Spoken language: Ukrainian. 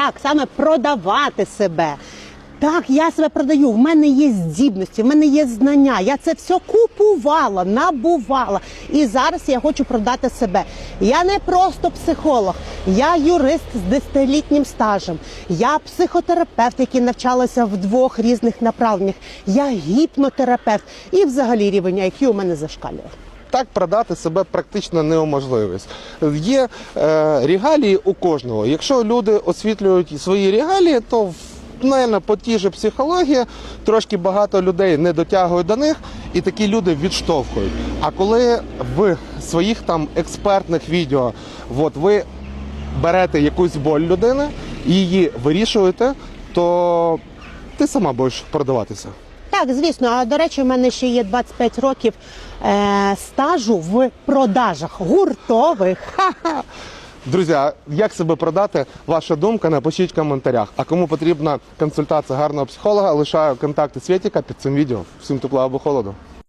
Так, саме продавати себе. Так, я себе продаю. В мене є здібності, в мене є знання. Я це все купувала, набувала. І зараз я хочу продати себе. Я не просто психолог, я юрист з десятилітнім стажем. Я психотерапевт, який навчалася в двох різних направленнях. Я гіпнотерапевт. І взагалі рівень IQ у мене зашкалює. Так продати себе практично неможливість. Є е, регалії у кожного. Якщо люди освітлюють свої регалії, то в- Наверно, по тій же психології трошки багато людей не дотягують до них, і такі люди відштовхують. А коли в своїх там експертних відео от ви берете якусь боль людини, її вирішуєте, то ти сама будеш продаватися. Так, звісно. А до речі, у мене ще є 25 років е, стажу в продажах гуртових. Ха-ха. Друзі, а як себе продати? Ваша думка напишіть в коментарях. А кому потрібна консультація гарного психолога, лишаю контакти Світіка під цим відео. Всім тепла або холоду.